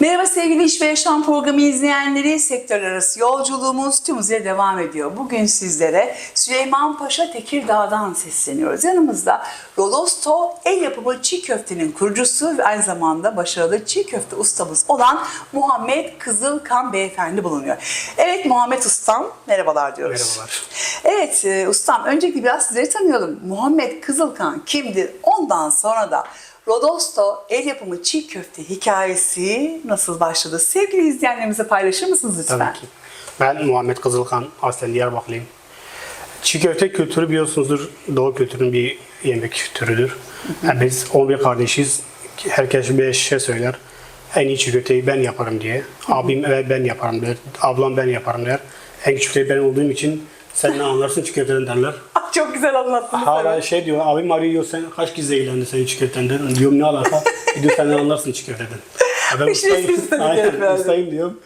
Merhaba sevgili İş ve Yaşam programı izleyenleri. Sektör arası yolculuğumuz tüm hızıyla devam ediyor. Bugün sizlere Süleyman Paşa Tekirdağ'dan sesleniyoruz. Yanımızda Rodosto el yapımı çiğ köftenin kurucusu ve aynı zamanda başarılı çiğ köfte ustamız olan Muhammed Kızılkan Beyefendi bulunuyor. Evet Muhammed Ustam, merhabalar diyoruz. Merhabalar. Evet e, ustam öncelikle biraz sizleri tanıyalım. Muhammed Kızılkan kimdir? Ondan sonra da Rodosto el yapımı çiğ köfte hikayesi nasıl başladı? Sevgili izleyenlerimize paylaşır mısınız lütfen? Tabii ki. Ben Muhammed Kızılkan, aslen Diyarbakırlıyım. Çiğ köfte kültürü biliyorsunuzdur. Doğu kültürünün bir yemek türüdür. Yani biz 11 kardeşiz. Herkes bir şey söyler. En iyi çiğ köfteyi ben yaparım diye. Abim evet ben yaparım der. Ablam ben yaparım der. En küçük de ben olduğum için sen ne anlarsın çiğ köfteden derler. Çok güzel anlattınız. Hala evet. şey diyor, abim arıyor sen kaç kez eğlendin sen çiğ köfteden? Diyorum ne alaka? diyor sen anlarsın? Ya ben şey ustayım, aynen, ustayım diyorum.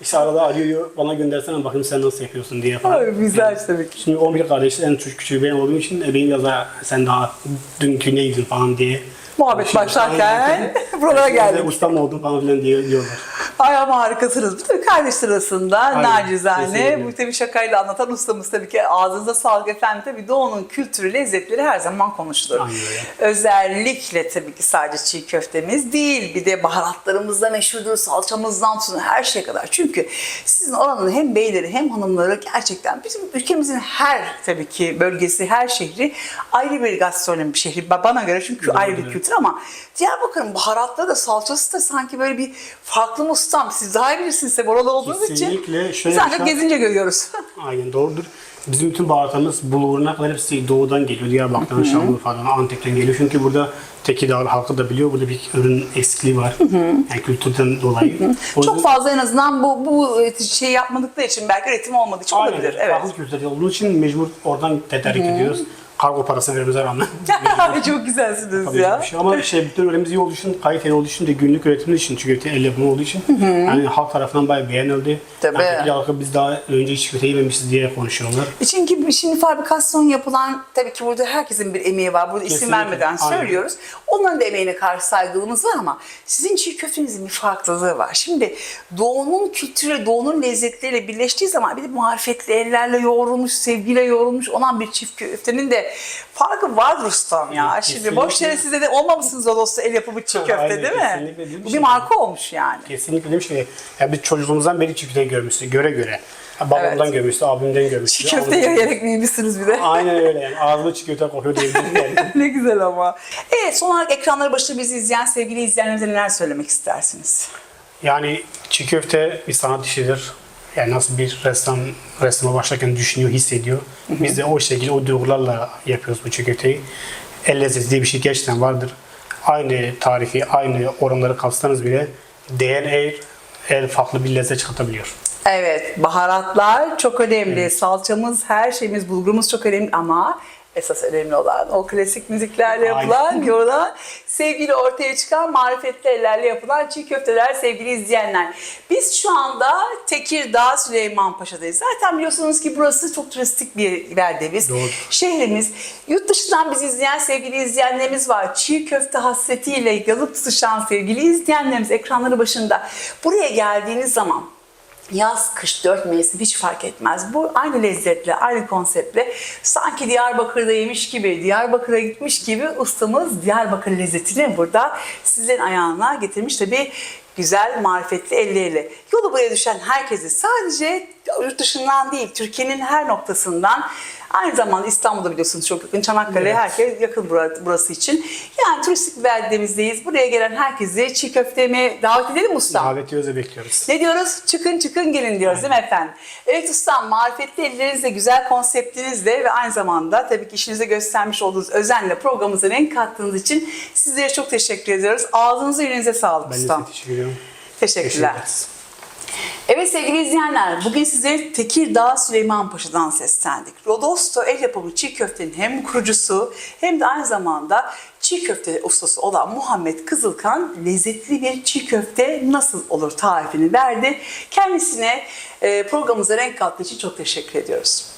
İşte arada arıyor, bana göndersene bakayım sen nasıl yapıyorsun diye falan. Ay, güzel tabii ki. Şimdi 11 kardeşiz, en küçük küçüğü ben olduğum için e, benim biraz daha sen daha dünkü neydin falan diye. Muhabbet başlarken buralara geldik. Ustam oldum falan filan diye diyorlar. Ay ama harikasınız. Tabii kardeş arasında Aynen, nacizane kesinlikle. tabii şakayla anlatan ustamız tabii ki ağzınıza sağlık efendim. Tabii doğunun kültürü, lezzetleri her zaman konuşulur. Aynen. Özellikle tabii ki sadece çiğ köftemiz değil. Bir de baharatlarımız da meşhurdur. Salçamızdan tutun her şeye kadar. Çünkü sizin oranın hem beyleri hem hanımları gerçekten bizim ülkemizin her tabii ki bölgesi, her şehri ayrı bir gastronomi şehri. Bana göre çünkü ayrı bir kültür ama Diyarbakır'ın baharatları da salçası da sanki böyle bir farklı mı ustam? Siz daha iyi bilirsiniz tabii oralı olduğunuz için. Kesinlikle. Biz Şöyle ancak şey- gezince görüyoruz. Aynen doğrudur. Bizim bütün baharatlarımız bulguruna kadar hepsi doğudan geliyor. Diyarbakır'dan, Şanlıurfa'dan, Antep'ten geliyor. Çünkü burada Tekirdağ halkı da biliyor. Burada bir ürün eksikliği var. Yani kültürden dolayı. O Çok yüzden- fazla en azından bu bu şey yapmadıkları için belki üretim olmadığı için Aynen. olabilir. Evet. Farklı kültürde olduğu için mecbur oradan tedarik ediyoruz. Kargo parası vermemize rağmen. Çok güzelsiniz Tabii ya. bir şey. Ama şey bütün ürünlerimiz iyi olduğu için, kaliteli olduğu için de günlük üretimimiz için köfte el yapımı olduğu için yani halk tarafından bayağı beğenildi. Tabii. Yani halkı biz daha önce çiğ köfte yememişiz diye konuşuyorlar. Çünkü şimdi fabrikasyon yapılan tabii ki burada herkesin bir emeği var. Burada isim Kesinlikle. vermeden Aynen. söylüyoruz. Onların da emeğine karşı saygılımız var ama sizin çiğ köftenizin bir farklılığı var. Şimdi doğunun kültürü, doğunun lezzetleriyle birleştiği zaman bir de marifetli ellerle yoğrulmuş, sevgiyle yoğrulmuş olan bir çift köftenin de farkı vardır ustam ya. Şimdi Kesinlikle. boş yere size de olmamışsınız o dostu el yapımı çiğ köfte Aynen, değil mi? değil mi? Bu bir Şimdi- marka olmuş yani. Kesinlikle demiş ki ya biz çocukluğumuzdan beri çiğ köfteyi görmüştük göre göre. Ha, babamdan Evet. görmüştü, abimden görmüştü. Çiğ köfte yiyerek büyümüşsünüz bir de. Aynen öyle yani. Ağzıma çiğ köfte kokuyor diyebilirim yani. ne güzel ama. Evet son olarak ekranları başında bizi izleyen sevgili izleyenlerimize neler söylemek istersiniz? Yani çiğ köfte bir sanat işidir. Yani nasıl bir ressam resme başlarken düşünüyor, hissediyor. Biz de o şekilde o duygularla yapıyoruz bu çiğ köfteyi. El lezzeti diye bir şey gerçekten vardır. Aynı tarifi, aynı oranları katsanız bile değen el, el farklı bir lezzet çıkartabiliyor. Evet, baharatlar çok önemli. Salçamız, her şeyimiz, bulgurumuz çok önemli ama esas önemli olan o klasik müziklerle Aynen. yapılan, yorulan, sevgili ortaya çıkan marifetli ellerle yapılan çiğ köfteler sevgili izleyenler. Biz şu anda Tekirdağ Süleymanpaşa'dayız. Zaten biliyorsunuz ki burası çok turistik bir yerdeyiz. Doğrudur. Şehrimiz. Yurt dışından bizi izleyen sevgili izleyenlerimiz var. Çiğ köfte hasretiyle yalıp tutuşan sevgili izleyenlerimiz ekranları başında. Buraya geldiğiniz zaman Yaz, kış, dört mevsim hiç fark etmez. Bu aynı lezzetle, aynı konseptle sanki Diyarbakır'da yemiş gibi, Diyarbakır'a gitmiş gibi ustamız Diyarbakır lezzetini burada sizlerin ayağına getirmiş. Tabii güzel, marifetli elleriyle. Yolu buraya düşen herkesi sadece yurt dışından değil, Türkiye'nin her noktasından Aynı zamanda İstanbul'da biliyorsunuz çok yakın. Çanakkale Evet. herkes yakın bura- burası için. Yani turistik beldemizdeyiz. Buraya gelen herkesi çiğ köfte yemeye davet edelim mi ustam? Davet ediyoruz bekliyoruz. Ne diyoruz? Çıkın çıkın gelin diyoruz değil mi efendim? Evet ustam marifetli ellerinizle, güzel konseptinizle ve aynı zamanda tabii ki işinize göstermiş olduğunuz özenle programımıza renk kattığınız için sizlere çok teşekkür ediyoruz. Ağzınıza yüreğinize sağlık Ben ustam. size teşekkür ediyorum. Teşekkürler. Teşekkür. Evet sevgili izleyenler, bugün sizlere Tekirdağ Süleymanpaşa'dan seslendik. Rodosto el yapımı çiğ köftenin hem kurucusu hem de aynı zamanda çiğ köfte ustası olan Muhammed Kızılkan lezzetli bir çiğ köfte nasıl olur tarifini verdi. Kendisine e, programımıza renk kattığı için çok teşekkür ediyoruz.